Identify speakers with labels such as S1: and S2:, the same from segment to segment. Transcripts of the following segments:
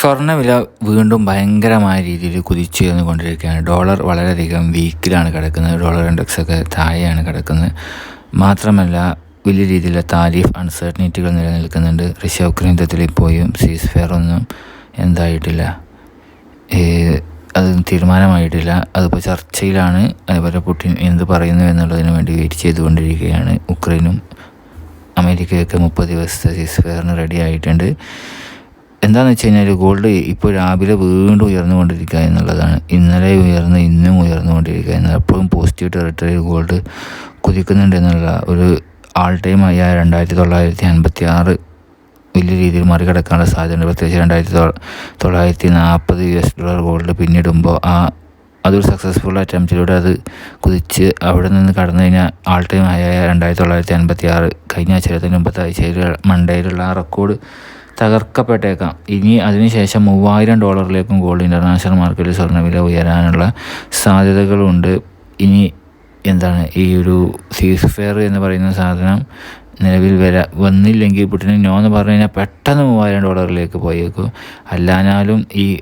S1: സ്വർണവില വീണ്ടും ഭയങ്കരമായ രീതിയിൽ കുതിച്ചുയർന്നു കൊണ്ടിരിക്കുകയാണ് ഡോളർ വളരെയധികം വീക്കിലാണ് കിടക്കുന്നത്. ഡോളർ ഇൻഡെക്സ് ഒക്കെ താഴെയാണ് കിടക്കുന്നത്. മാത്രമല്ല വലിയ രീതിയിലുള്ള താരിഫ് അൺസർട്ടനിറ്റികൾ നിലനിൽക്കുന്നുണ്ട്. ഉക്രൈൻ യുദ്ധത്തിൽ ഇപ്പോഴും സീസ് ഫെയർ ഒന്നും എന്തായിട്ടില്ല. അത് തീരുമാനമായിട്ടില്ല. അതിപ്പോൾ ചർച്ചയിലാണ്. അതുപോലെ പുടിൻ എന്ത് പറയുന്നു എന്നുള്ളതിന് വേണ്ടി വെയിറ്റ് ചെയ്തുകൊണ്ടിരിക്കുകയാണ്. ഉക്രൈനും അമേരിക്കയൊക്കെ മുപ്പത് ദിവസത്തെ സീസ് ഫെയറിന് റെഡി ആയിട്ടുണ്ട്. എന്താണെന്ന് വെച്ച് കഴിഞ്ഞാൽ ഗോൾഡ് ഇപ്പോൾ രാവിലെ വീണ്ടും ഉയർന്നുകൊണ്ടിരിക്കുക എന്നുള്ളതാണ്. ഇന്നലെ ഉയർന്ന് ഇന്നും ഉയർന്നുകൊണ്ടിരിക്കുക എന്നത് എപ്പോഴും പോസിറ്റീവ് ടെറിട്ടറിയിൽ ഗോൾഡ് കുതിക്കുന്നുണ്ട് എന്നുള്ള ഒരു ആൾ ടൈം ആയ രണ്ടായിരത്തി തൊള്ളായിരത്തി അൻപത്തി ആറ് വലിയ രീതിയിൽ മറികടക്കാനുള്ള സാധ്യതയുണ്ട്. പ്രത്യേകിച്ച് രണ്ടായിരത്തി തൊള്ളായിരത്തി നാൽപ്പത് യു എസ് ഡോളർ ഗോൾഡ് പിന്നിടുമ്പോൾ ആ അതൊരു സക്സസ്ഫുൾ അറ്റംപ്റ്റിലൂടെ അത് കുതിച്ച് അവിടെ നിന്ന് കടന്നു കഴിഞ്ഞാൽ ആൾ ടൈം ആയ രണ്ടായിരത്തി തൊള്ളായിരത്തി അൻപത്തി ആറ് കഴിഞ്ഞ ആഴ്ചത്തിന് മുമ്പത്തെ ആഴ്ചയിൽ മണ്ടയിലുള്ള ആ റെക്കോർഡ് തകർക്കപ്പെട്ടേക്കാം. ഇനി അതിനുശേഷം മൂവായിരം ഡോളറിലേക്കും ഗോൾഡ് ഇന്റർനാഷണൽ മാർക്കറ്റിൽ സ്വർണവില ഉയരാനുള്ള സാധ്യതകളുണ്ട്. ഇനി എന്താണ്? ഈ ഒരു സീസ് ഫെയർ എന്ന് പറയുന്ന സാധനം നിലവിൽ വര വന്നില്ലെങ്കിൽ പുട്ടിന് നോ എന്ന് പറഞ്ഞു കഴിഞ്ഞാൽ പെട്ടെന്ന് മൂവായിരം ഡോളറിലേക്ക് പോയേക്കും. അല്ലാഞ്ഞാലും ഈ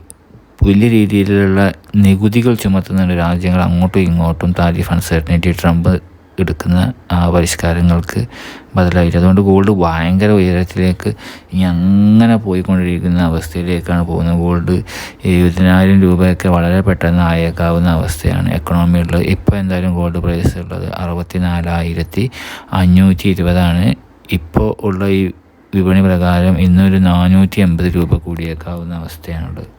S1: വലിയ രീതിയിലുള്ള നികുതികൾ ചുമത്തുന്ന രാജ്യങ്ങൾ അങ്ങോട്ടും ഇങ്ങോട്ടും താരിഫ് അൺസർട്ടനിറ്റി ട്രംപ് എടുക്കുന്ന പരിഷ്കാരങ്ങൾക്ക് ബദലായിട്ട് അതുകൊണ്ട് ഗോൾഡ് ഭയങ്കര ഉയരത്തിലേക്ക് ഇനി അങ്ങനെ പോയിക്കൊണ്ടിരിക്കുന്ന അവസ്ഥയിലേക്കാണ് പോകുന്നത്. ഗോൾഡ് എഴുപതിനായിരം രൂപയൊക്കെ വളരെ പെട്ടെന്ന് ആയേക്കാവുന്ന അവസ്ഥയാണ് എക്കണോമിയുള്ളത് ഇപ്പോൾ എന്തായാലും ഗോൾഡ് പ്രൈസ് ഉള്ളത് അറുപത്തി നാലായിരത്തി അഞ്ഞൂറ്റി ഇരുപതാണ് ഇപ്പോൾ ഉള്ള ഈ വിപണി പ്രകാരം ഇന്നൊരു നാനൂറ്റി എൺപത് രൂപ കൂടിയേക്കാവുന്ന അവസ്ഥയാണുള്ളത്.